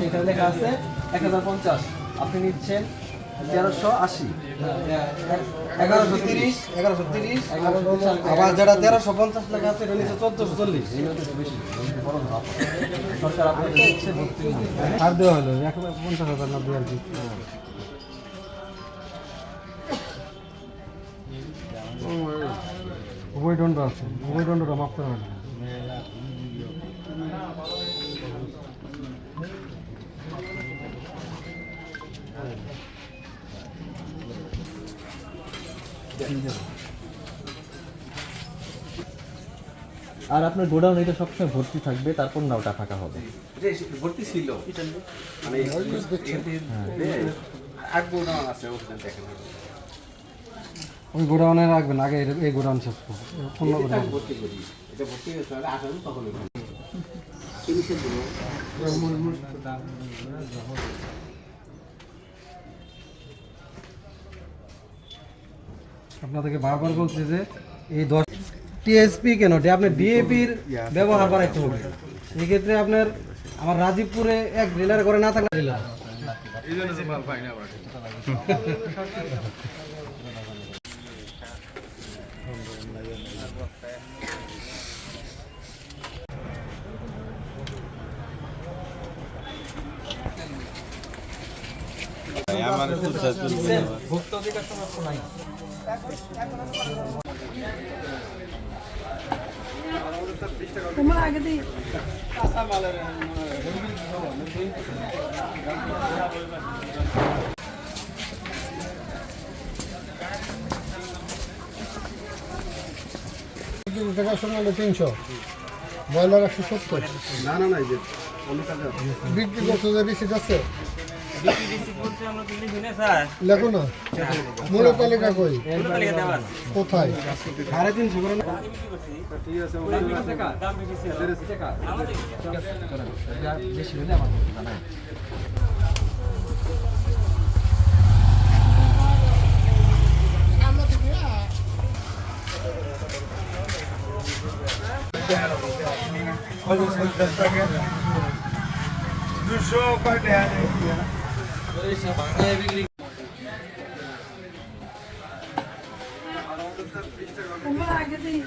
এখানে লেখা আছে এক হাজার পঞ্চাশ আপনি নিচ্ছেন তেরোশো আশি এগারোশো তিরিশ আবার যেটা তেরোশো পঞ্চাশ লেখা আছে এটা ধাপ সরকার আর দেওয়া হলো পঞ্চাশ হাজার নব্বই আর উভয় দণ্ড আছে। উভয় দণ্ডটা মাফ করা হবে আর আপনার গোডাউন এটা সবসময় ভর্তি থাকবে তারপর না ওটা ফাঁকা হবে। ভর্তি ছিল। মানে আট গোডাউন আছে ওখানে দেখেন। ওই গোডাউনে রাখবেন আগে এই- গোডাউন শেষ করব অন্য গোডাউন। আপনাদেরকে বারবার বলছি যে এই দশ টিএসপি কেন? এটা আপনার ডিএপির ব্যবহার বাড়াইতে হবে। এই ক্ষেত্রে আপনার আমার রাজীবপুরে এক ডিলার করে না থাকলে ডিলার ভোক্তা অধিকার সমস্যা নাই তোমার সঙ্গে হলো তিনশো। ব্রয়লার একশো সত্তর। না না না কাজে। বিক্রি করছ যে রিসিট আছে? লেখো না মূল্য তালিকা কই? কোথায়? সাড়ে তিনশো করে না? বেশি হলে আমার জানাই তোমার আগে দিয়ে